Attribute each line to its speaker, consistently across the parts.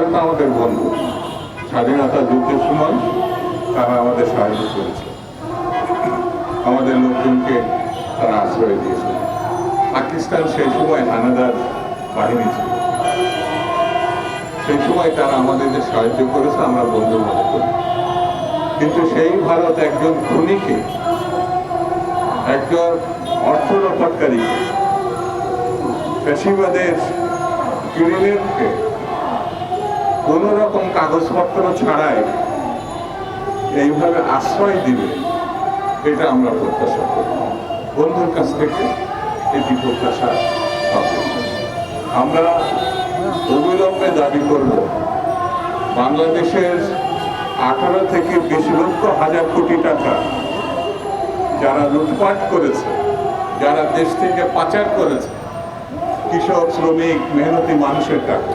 Speaker 1: ভারত আমাদের বন্ধু। স্বাধীনতা যুদ্ধের সময় তারা আমাদের সাহায্য করেছে। আমাদের লোকজনকে তারা আশ্রয় দিয়েছে। পাকিস্তান সেই সময় হানাদার বাহিনী ছিল। সেই সময় তারা আমাদেরকে সাহায্য করেছে, আমরা বন্ধু মনে করি। কিন্তু সেই ভারত একজন খুনিকে, একজন অর্থ রক্ষাকারীকে, ফ্যাসিবাদের ক্রিমিনালকে কোন রকম কাগজপত্র ছাড়াই এইভাবে আশ্রয় দিবে, এটা আমরা প্রত্যাশা করি। বন্ধুর কাছ থেকে এটি প্রত্যাশা আমরা অবিলম্বে দাবি করব, বাংলাদেশের আঠারো থেকে বিশ লক্ষ হাজার কোটি টাকা যারা লুটপাট করেছে, যারা দেশ থেকে পাচার করেছে, কৃষক, শ্রমিক, মেহনতি মানুষের টাকা।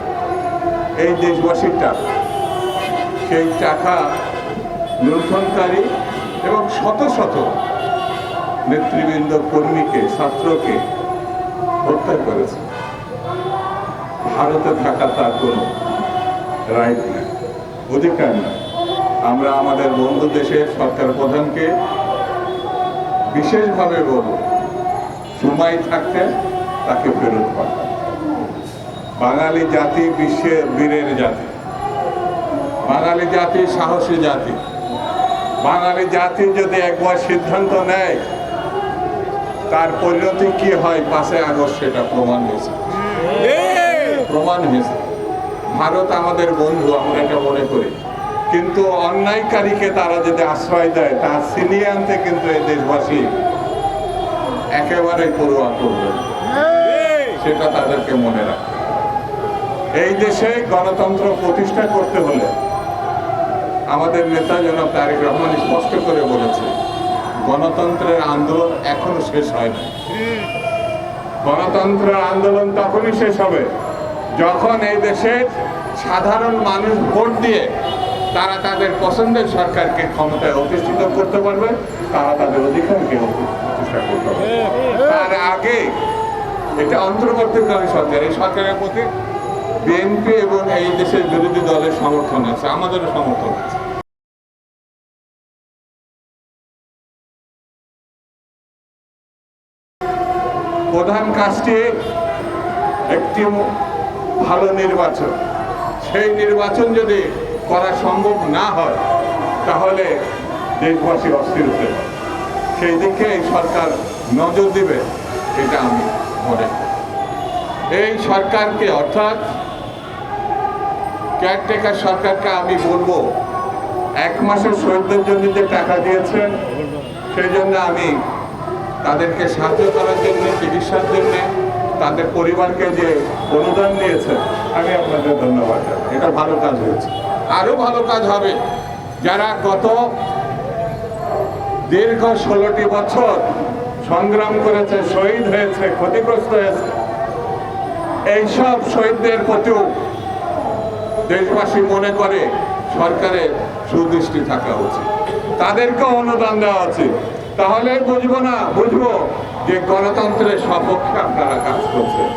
Speaker 1: এই দেশবাসীর টাকা সেই টাকা লুণ্ঠনকারী এবং শত শত নেতৃবৃন্দ, কর্মীকে, ছাত্রকে হত্যা করেছে। ভারতে থাকা তার কোনো রাইট নেই, অধিকার নেই। আমরা আমাদের বন্ধু দেশের সরকার প্রধানকে বিশেষভাবে বলব, সময় থাকতে তাকে ফেরত পাঠান। বাঙালি জাতি বিশ্বের বীরের জাতি। বাঙালি জাতি সাহসী জাতি। বাঙালি জাতি যদি একবার সিদ্ধান্ত নেয়, তার পরিণতি কি হয় পাঁচই আগস্ট সেটা প্রমাণ হয়েছে। প্রমাণ হয়েছে। ভারত আমাদের বন্ধু, আমরা এটা মনে করি। কিন্তু অন্যায়কারীকে তারা যদি আশ্রয় দেয়, তার ছিনিয়ে আনতে কিন্তু এই দেশবাসী একেবারে পড়ুয়া করবে। সেটা তাদেরকে মনে রাখবে। এই দেশে গণতন্ত্র প্রতিষ্ঠা করতে হলে আমাদের নেতা জনাব তারেক রহমান স্পষ্ট করে বলেছে, গণতন্ত্রের আন্দোলন এখনও শেষ হয় না গণতন্ত্রের আন্দোলন তখনই শেষ হবে যখন এই দেশের সাধারণ মানুষ ভোট দিয়ে তারা তাদের পছন্দের সরকারকে ক্ষমতায় অধিষ্ঠিত করতে পারবে, তারা তাদের অধিকারকে প্রতিষ্ঠা করতে পারবে। তার আগে এটা অন্তর্বর্তীকালীন সরকার, এই সরকারের প্রতি বিএনপি এবং এই দেশের বিরোধী দলের সমর্থন আছে, আমাদেরও সমর্থন আছে। প্রধান কাজটি একটি ভালো নির্বাচন। সেই নির্বাচন যদি করা সম্ভব না হয়, তাহলে দেশবাসী অস্থির হতে পারে। সেই দিকে এই সরকার নজর দিবে, এটা আমি মনে এই সরকারকে অর্থাৎ কেয়ারটেকার সরকারকে আমি বলব, এক মাসের শহীদদের জন্য যে টাকা দিয়েছেন, সেই জন্য আমি তাদেরকে সাহায্য করার জন্য, চিকিৎসার জন্য, তাদের পরিবারকে যে অনুদান দিয়েছেন, আমি আপনাদের ধন্যবাদ জানাই। এটা ভালো কাজ হয়েছে আরও ভালো কাজ হবে যারা গত দীর্ঘ ষোলোটি বছর সংগ্রাম করেছে, শহীদ হয়েছে, ক্ষতিগ্রস্ত হয়েছে, এইসব শহীদদের প্রতিও দেশবাসী মনে করে সরকারের সুদৃষ্টি থাকা উচিত। তাদেরকে অনুদান দেওয়া উচিত। তাহলে বুঝব না, বুঝব যে গণতন্ত্রের সপক্ষে আপনারা কাজ করছেন।